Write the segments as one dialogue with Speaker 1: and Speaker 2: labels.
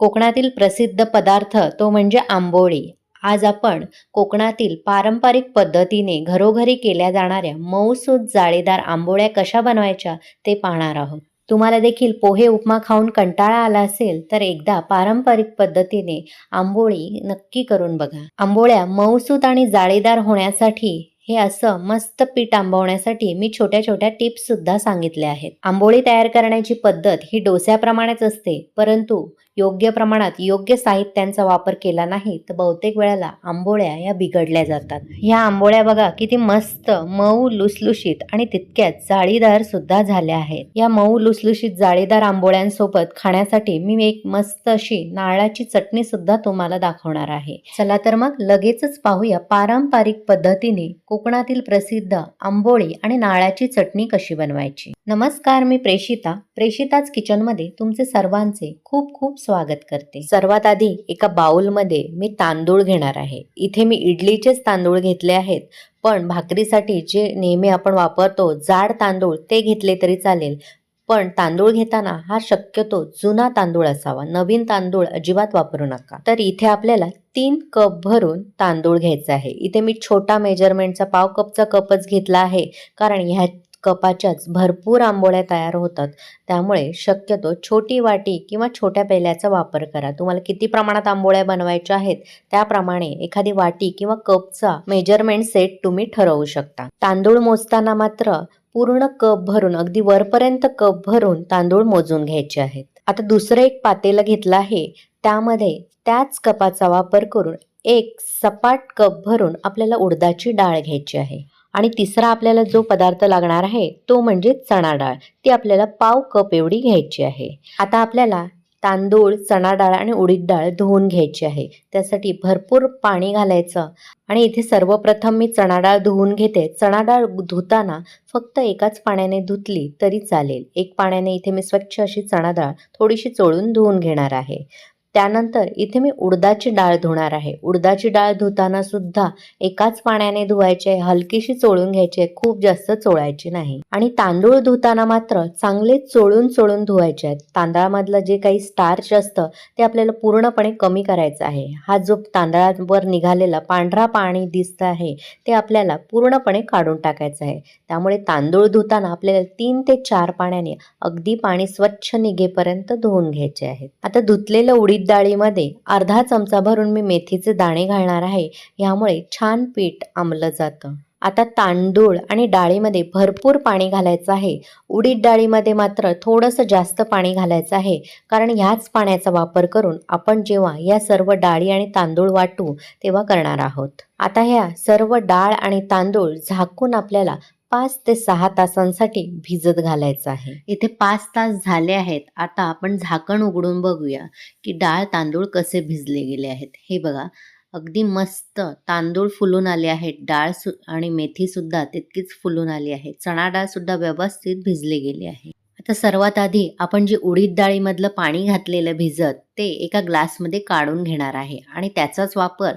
Speaker 1: कोकणातील प्रसिद्ध पदार्थ तो म्हणजे आंबोळी. आज आपण कोकणातील पारंपरिक पद्धतीने घरोघरी केल्या जाणाऱ्या मऊसूत जाळीदार आंबोळ्या कशा बनवायच्या ते पाहणार आहोत. तुम्हाला देखील पोहे उपमा खाऊन कंटाळा आला असेल तर एकदा पारंपरिक पद्धतीने आंबोळी नक्की करून बघा. आंबोळ्या मऊसूत आणि जाळीदार होण्यासाठी हे असं मस्त पीठ आंबवण्यासाठी मी छोट्या छोट्या टिप्स सुद्धा सांगितल्या आहेत. आंबोळी तयार करण्याची पद्धत ही डोस्याप्रमाणेच असते परंतु योग्य प्रमाणात योग्य साहित्यांचा वापर केला नाही तर बहुतेक वेळेला आंबोळ्या या बिघडल्या जातात. ह्या आंबोळ्या बघा किती मस्त मऊ लुसलुशीत आणि तितक्याच जाळीदार सुद्धा झाल्या आहेत. या मऊ लुसलुशीत जाळीदार आंबोळ्यांसोबत खाण्यासाठी मी एक मस्त अशी नारळाची चटणी सुद्धा तुम्हाला दाखवणार आहे. चला तर मग लगेचच पाहूया पारंपरिक पद्धतीने कोकणातील प्रसिद्ध आंबोळी आणि नारळाची चटणी कशी बनवायची. नमस्कार मी प्रेषिता प्रेषिताच किचनमध्ये तुमचे सर्वांचे खूप खूप स्वागत करते. सर्वात आधी एका बाउलमध्ये मी तांदूळ घेणार आहे. इथे मी इडलीचेच तांदूळ घेतले आहेत पण भाकरीसाठी जे नेहमी आपण वापरतो जाड तांदूळ ते घेतले तरी चालेल. पण तांदूळ घेताना हा शक्यतो जुना तांदूळ असावा. नवीन तांदूळ अजिबात वापरू नका. तर इथे आपल्याला तीन कप भरून तांदूळ घ्यायचा आहे. इथे मी छोटा मेजरमेंटचा पाव कपचा कपच घेतला आहे कारण ह्या कपाच्याच भरपूर आंबोळ्या तयार होतात. त्यामुळे शक्यतो छोटी वाटी किंवा छोट्या पेल्याचा वापर करा. तुम्हाला किती प्रमाणात आंबोळ्या बनवायच्या आहेत त्याप्रमाणे एखादी वाटी किंवा कपचा मेजरमेंट सेट तुम्ही ठरवू शकता. तांदूळ मोजताना मात्र पूर्ण कप भरून अगदी वरपर्यंत कप भरून तांदूळ मोजून घ्यायचे आहेत. आता दुसरं एक पातेलं घेतलं आहे. त्यामध्ये त्याच कपाचा वापर करून एक सपाट कप भरून आपल्याला उडदाची डाळ घ्यायची आहे. आणि तिसरा आपल्याला जो पदार्थ लागणार आहे तो म्हणजे चणा डाळ ती आपल्याला पाव कप एवढी घ्यायची आहे. आता आपल्याला तांदूळ चणा डाळ आणि उडीद डाळ धुवून घ्यायची आहे. त्यासाठी भरपूर पाणी घालायचं आणि इथे सर्वप्रथम मी चणा डाळ धुवून घेते. चणा डाळ धुताना फक्त एकाच पाण्याने धुतली तरी चालेल. एक पाण्याने इथे मी स्वच्छ अशी चणा डाळ थोडीशी चोळून धुवून घेणार आहे. त्यानंतर इथे मी उडदाची डाळ धुणार आहे. उडदाची डाळ धुताना सुद्धा एकाच पाण्याने धुवायचे आहे हलकीशी चोळून घ्यायची आहे खूप जास्त चोळायची नाही. आणि तांदूळ धुताना मात्र चांगले चोळून चोळून धुवायचे. आहेत तांदळामधलं जे काही स्टार्च असतं ते आपल्याला पूर्णपणे कमी करायचं आहे. हा जो तांदळावर निघालेला पांढरा पाणी दिसतं आहे ते आपल्याला पूर्णपणे काढून टाकायचं आहे. त्यामुळे तांदूळ धुताना आपल्याला तीन ते चार पाण्याने अगदी पाणी स्वच्छ निघेपर्यंत धुवून घ्यायचे आहेत आता धुतलेलं उडीद डाळीमध्ये अर्धा चमचा भरून मी मेथीचे दाणे घालणार आहे. यामुळे छान पीठ आंबलं जातं. आता तांदूळ आणि डाळीमध्ये भरपूर पाणी घालायचं आहे. उडीद डाळीमध्ये मात्र थोडंसं जास्त पाणी घालायचं आहे. कारण ह्याच पाण्याचा वापर करून आपण जेव्हा या सर्व डाळी आणि तांदूळ वाटू तेव्हा करणार आहोत. आता ह्या सर्व डाळ आणि तांदूळ झाकून आपल्याला पाच ते सहा तासांसाठी भिजत घालायचं आहे. इथे पाच तास झाले आहेत. आता आपण झाकण उघडून बघूया की डाळ तांदूळ कसे भिजले गेले आहेत. हे बघा अगदी मस्त तांदूळ फुलून आले आहेत. डाळ सु आणि मेथीसुद्धा तितकीच फुलून आली आहे. चणा डाळ सुद्धा व्यवस्थित भिजली गेली आहे. आता सर्वात आधी आपण जे उडीद डाळीमधलं पाणी घातलेलं भिजत ते एका ग्लासमध्ये काढून घेणार आहे. आणि त्याचाच वापर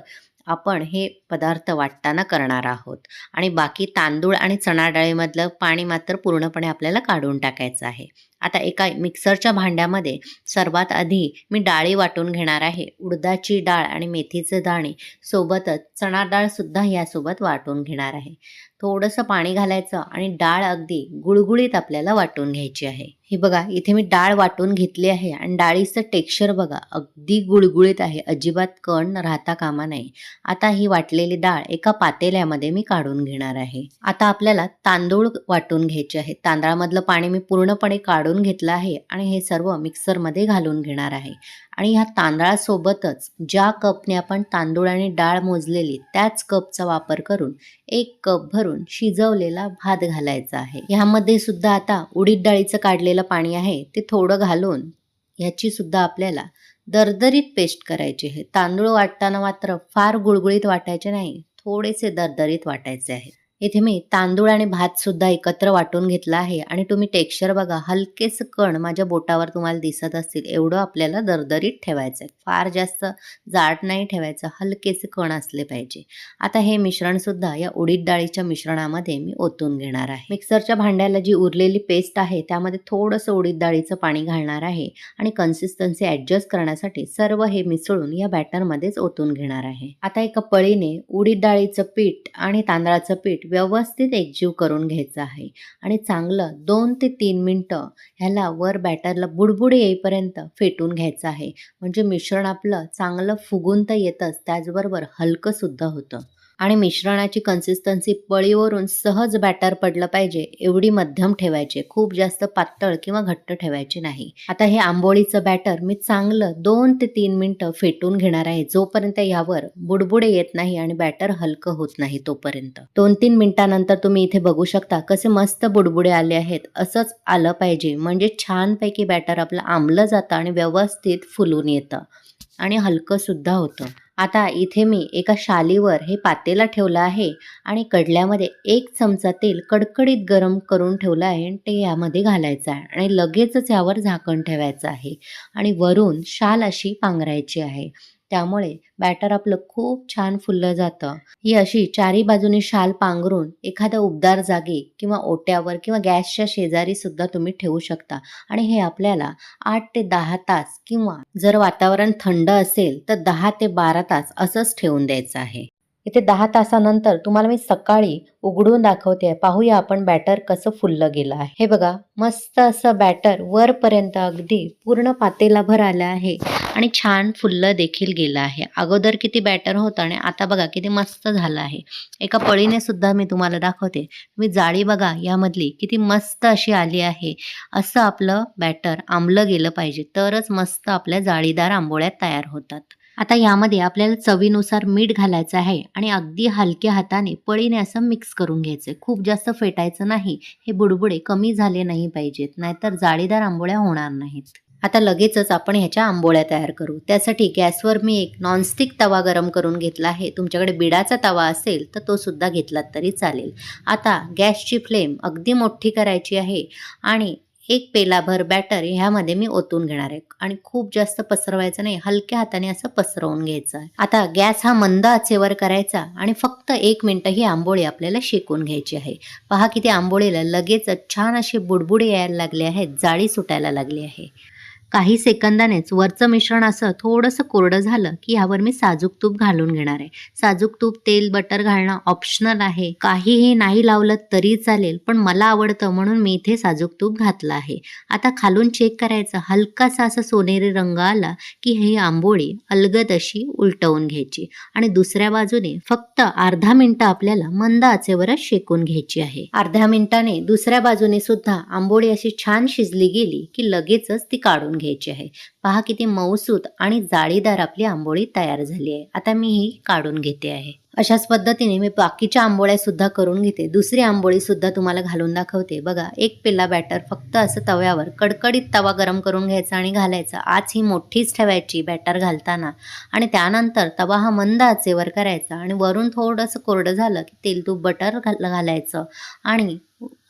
Speaker 1: आपण हे पदार्थ वाटताना करणार आहोत. आणि बाकी तांदूळ आणि चणा डाळीमधलं पाणी मात्र पूर्णपणे आपल्याला काढून टाकायचं आहे. आता एका मिक्सरच्या भांड्यामध्ये सर्वात आधी मी डाळी वाटून घेणार आहे. उडदाची डाळ आणि मेथीचे दाणे सोबतच चणा डाळसुद्धा यासोबत वाटून घेणार आहे. थोडंसं पाणी घालायचं आणि डाळ अगदी गुळगुळीत आपल्याला वाटून घ्यायची आहे. हे बघा इथे मी डाळ वाटून घेतली आहे आणि डाळीचं टेक्स्चर बघा अगदी गुळगुळीत आहे. अजिबात कण राहता कामा नाही. आता ही वाटलेली डाळ एका पातेल्यामध्ये मी काढून घेणार आहे. आता आपल्याला तांदूळ वाटून घ्यायचे आहे. तांदळामधलं पाणी मी पूर्णपणे काढून घेतलं आहे आणि हे सर्व मिक्सरमध्ये घालून घेणार आहे. आणि ह्या तांदळासोबतच ज्या कपने आपण तांदूळ आणि डाळ मोजलेली त्याच कपचा वापर करून एक कप भरून शिजवलेला भात घालायचा आहे. ह्यामध्ये सुद्धा आता उडीद डाळीचं काढलेलं पाणी आहे. ते थोडं घालून ह्याची सुद्धा आपल्याला दरदरीत पेस्ट करायची आहे. तांदूळ वाटताना मात्र फार गुळगुळीत वाटायचे नाही थोडेसे दरदरीत वाटायचे आहे इथे मी तांदूळ आणि भात सुद्धा एकत्र वाटून घेतला आहे. आणि तुम्ही टेक्स्चर बघा हलकेच कण माझ्या बोटावर तुम्हाला दिसत असतील. एवढं आपल्याला दरदरीत ठेवायचं आहे फार जास्त जाड नाही ठेवायचं हलकेच कण असले पाहिजे. आता हे मिश्रण सुद्धा या उडीद डाळीच्या मिश्रणामध्ये मी ओतून घेणार आहे. मिक्सरच्या भांड्याला जी उरलेली पेस्ट आहे त्यामध्ये थोडंसं उडीद डाळीचं पाणी घालणार आहे. आणि कन्सिस्टन्सी ॲडजस्ट करण्यासाठी सर्व हे मिसळून या बॅटरमध्येच ओतून घेणार आहे. आता एका पळीने उडीद डाळीचं पीठ आणि तांदळाचं पीठ व्यवस्थित एकजीव करून घ्यायचं आहे. आणि चांगलं दोन ते तीन मिनटं ह्याला वर बॅटरला बुडबुड येईपर्यंत फेटून घ्यायचं आहे. म्हणजे मिश्रण आपलं चांगलं फुगून तर येतच त्याचबरोबर हलकंसुद्धा होतं. आणि मिश्रणाची कन्सिस्टन्सी पळीवरून सहज बॅटर पडलं पाहिजे एवढी मध्यम ठेवायची. खूप जास्त पातळ किंवा घट्ट ठेवायची नाही. आता हे आंबोळीचं बॅटर मी चांगलं दोन ते तीन मिनटं फेटून घेणार आहे. जोपर्यंत यावर बुडबुडे येत नाही आणि बॅटर हलकं होत नाही तोपर्यंत. दोन तीन मिनिटानंतर तुम्ही इथे बघू शकता कसे मस्त बुडबुडे आले आहेत. असंच आलं पाहिजे. म्हणजे छानपैकी बॅटर आपलं आंबलं जातं आणि व्यवस्थित फुलून येतं. आणि हलकं सुद्धा होतं. आता इथे मी एका शालीवर हे पातेला ठेवलं आहे आणि कडल्यामध्ये एक चमचा तेल कडकडीत गरम करून ठेवलं आहे आणि ते यामध्ये घालायचं आहे आणि लगेचच यावर झाकण ठेवायचं आहे आणि वरून शाल अशी पांघरायची आहे. त्यामुळे बॅटर आपलं खूप छान फुललं जातं. ही अशी चारी बाजूनी शाल पांघरून एखाद्या उबदार जागी किंवा ओट्यावर किंवा गॅसच्या शेजारी सुद्धा तुम्ही ठेवू शकता. आणि हे आपल्याला आठ ते दहा तास किंवा जर वातावरण थंड असेल तर दहा ते बारा तास असंच ठेवून द्यायचं आहे. इथे दहा तासानंतर तुम्हाला मी सकाळी उघडून दाखवते. पाहूया आपण बॅटर कसं फुललं गेलं आहे. हे बघा मस्त असं बॅटर वरपर्यंत अगदी पूर्ण पातेला भर आलं आहे आणि छान फुललं देखील गेलं आहे. अगोदर किती बॅटर होतं आणि आता बघा किती मस्त झालं आहे. एका पळीने सुद्धा मी तुम्हाला दाखवते. तुम्ही जाळी बघा यामधली किती मस्त अशी आली आहे. असं आपलं बॅटर आंबलं गेलं पाहिजे. तरच मस्त आपल्या जाळीदार आंबोळ्या तयार होतात. आता यामध्ये आपल्याला चवीनुसार मीठ घालायचं आहे आणि अगदी हलक्या हाताने पळीने असं मिक्स करून घ्यायचं खूप जास्त फेटायचं नाही हे बुडबुडे कमी झाले नाही पाहिजेत नाहीतर जाळीदार आंबोळ्या होणार नाहीत. आता लगेचच आपण ह्याच्या आंबोळ्या तयार करू. त्यासाठी गॅसवर मी एक नॉनस्टिक तवा गरम करून घेतला आहे. तुमच्याकडे बिडाचा तवा असेल तर तो सुद्धा घेतलात तरी चालेल. आता गॅसची फ्लेम अगदी मोठी करायची आहे आणि एक पेलाभर बॅटर ह्यामध्ये मी ओतून घेणार आहे. आणि खूप जास्त पसरवायचं नाही. हलक्या हाताने असं पसरवून घ्यायचं आहे. आता गॅस हा मंद आचेवर करायचा आणि फक्त एक मिनटं ही आंबोळी आपल्याला शेकून घ्यायची आहे. पहा किती आंबोळीला लगेच छान असे बुडबुडे यायला लागले आहेत. जाळी सुटायला लागली आहे. काही सेकंदानेच वरचं मिश्रण असं थोडंसं कोरडं झालं की ह्यावर मी साजूक तूप घालून घेणार आहे. साजूक तूप तेल बटर घालणं ऑप्शनल आहे. काहीही नाही लावलं तरी चालेल पण मला आवडतं म्हणून मी इथे साजूक तूप घातलं आहे. आता खालून चेक करायचं. हलकासा असा सोनेरी रंग आला की ही आंबोळी अलगद अशी उलटवून घ्यायची. आणि दुसऱ्या बाजूने फक्त अर्धा मिनिटं आपल्याला मंद आचेवरच शेकून घ्यायची आहे. अर्ध्या मिनिटाने दुसऱ्या बाजूने सुद्धा आंबोळी अशी छान शिजली गेली की लगेचच ती काढून घ्यायची आहे. पहा किती मऊसूत आणि जाळीदार आपली आंबोळी तयार झाली आहे. आता मी ही काढून घेते आहे. अशाच पद्धतीने मी बाकीच्या आंबोळ्या सुद्धा करून घेते. दुसरी आंबोळी सुद्धा तुम्हाला घालून दाखवते. बघा एक पिल्ला बॅटर फक्त असं तव्यावर कडकडीत तवा गरम करून घ्यायचा आणि घालायचा. आज ही मोठीच ठेवायची बॅटर घालताना. आणि त्यानंतर तवा हा मंद आचेवर करायचा आणि वरून थोडंसं कोरडं झालं की तेल तूप बटर घाल घालायचं. आणि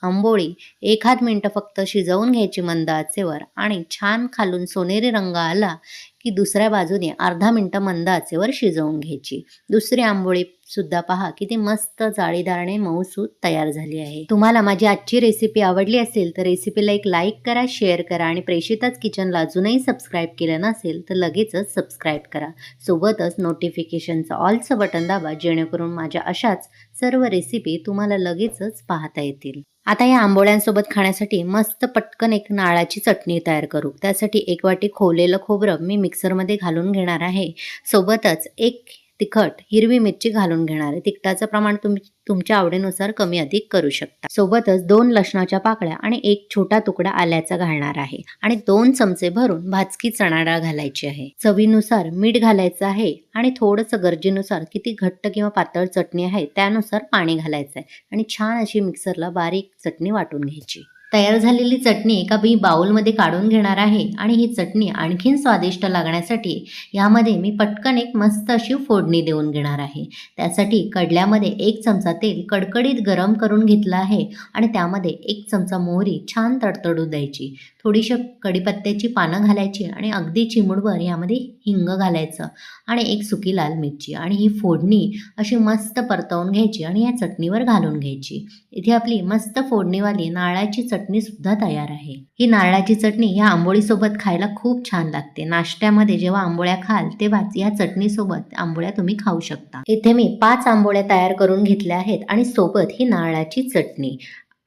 Speaker 1: आंबोळी. एखाद मिनटं फक्त शिजवून घ्यायची मंद आचेवर आणि छान खालून सोनेरी रंग आला की दुसऱ्या बाजूने अर्धा मिनटं मंद आचेवर शिजवून घ्यायची. दुसरी आंबोळी सुद्धा पहा किती मस्त जाळीदारणे मऊसूत तयार झाली आहे. तुम्हाला माझी आजची रेसिपी आवडली असेल तर रेसिपीला एक लाईक करा शेअर करा आणि प्रेषितच किचनला अजूनही सबस्क्राईब केलं नसेल तर लगेचच सबस्क्राईब करा. सोबतच नोटिफिकेशनचं ऑलचं बटन दाबा जेणेकरून माझ्या अशाच सर्व रेसिपी तुम्हाला लगेचच पाहता येतील. आता या आंबोळ्यांसोबत खाण्यासाठी मस्त पटकन एक नाळाची चटणी तयार करू. त्यासाठी एक वाटी खोवलेलं खोबरं मी मिक्सरमध्ये घालून घेणार आहे. सोबतच एक तिखट हिरवी मिरची घालून घेणार आहे. तिखटाचं प्रमाण तुम्ही तुमच्या आवडीनुसार कमी अधिक करू शकता. सोबतच दोन लसणाच्या पाकळ्या आणि एक छोटा तुकडा आल्याचा घालणार आहे. आणि दोन चमचे भरून भाजकी चणा डाळ घालायची आहे. चवीनुसार मीठ घालायचं आहे आणि थोडंसं गरजेनुसार किती घट्ट किंवा पातळ चटणी आहे त्यानुसार पाणी घालायचं आहे. आणि छान अशी मिक्सरला बारीक चटणी वाटून घ्यायची. तयार झालेली चटणी एका मी बाउलमध्ये काढून घेणार आहे आणि ही चटणी आणखीन स्वादिष्ट लागण्यासाठी यामध्ये मी पटकन एक मस्त अशी फोडणी देऊन घेणार आहे. त्यासाठी कडल्यामध्ये एक चमचा तेल कडकडीत गरम करून घेतलं आहे आणि त्यामध्ये एक चमचा मोहरी छान तडतडू द्यायची. थोडीशी कडीपत्त्याची पानं घालायची आणि अगदी चिमुडभर यामध्ये हिंग घालायचं आणि एक सुकी लाल मिरची आणि ही फोडणी अशी मस्त परतवून घ्यायची आणि या चटणीवर घालून घ्यायची. इथे आपली मस्त फोडणीवाली नारळाची चटणी सुद्धा तयार आहे. ही नारळाची चटणी ह्या आंबोळीसोबत खायला खूप छान लागते. नाश्त्यामध्ये जेव्हा आंबोळ्या खाल तेव्हाच या चटणीसोबत आंबोळ्या तुम्ही खाऊ शकता. इथे मी पाच आंबोळ्या तयार करून घेतल्या आहेत आणि सोबत ही नारळाची चटणी.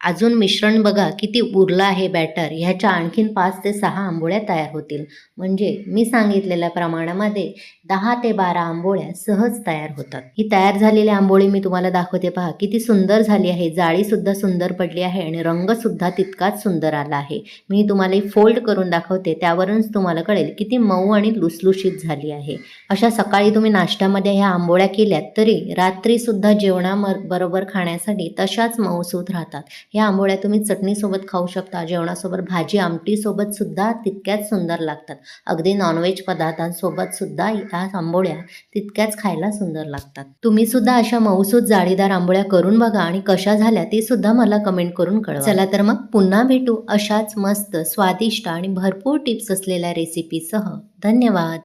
Speaker 1: अजून मिश्रण बघा किती उरलं आहे बॅटर ह्याच्या आणखीन पाच ते सहा आंबोळ्या तयार होतील. म्हणजे मी सांगितलेल्या प्रमाणामध्ये दहा ते बारा आंबोळ्या सहज तयार होतात. ही तयार झालेली आंबोळी मी तुम्हाला दाखवते पहा. किती सुंदर झाली आहे. जाळीसुद्धा सुंदर पडली आहे आणि रंगसुद्धा तितकाच सुंदर आला आहे. मी तुम्हाला फोल्ड करून दाखवते. त्यावरूनच तुम्हाला कळेल किती मऊ आणि लुसलुशीत झाली आहे. अशा सकाळी तुम्ही नाश्त्यामध्ये ह्या आंबोळ्या केल्यात तरी रात्रीसुद्धा जेवणा बरोबर खाण्यासाठी तशाच मऊसूत राहतात. ह्या आंबोळ्या तुम्ही चटणीसोबत खाऊ शकता जेवणासोबत भाजी आमटीसोबत सुद्धा तितक्याच सुंदर लागतात. अगदी नॉनव्हेज पदार्थांसोबत सुद्धा या आंबोळ्या तितक्याच खायला सुंदर लागतात. तुम्ही सुद्धा अशा मऊसूत जाळीदार आंबोळ्या करून बघा आणि कशा झाल्या ते सुद्धा मला कमेंट करून कळवा. चला तर मग पुन्हा भेटू अशाच मस्त स्वादिष्ट आणि भरपूर टिप्स असलेल्या रेसिपीसह धन्यवाद!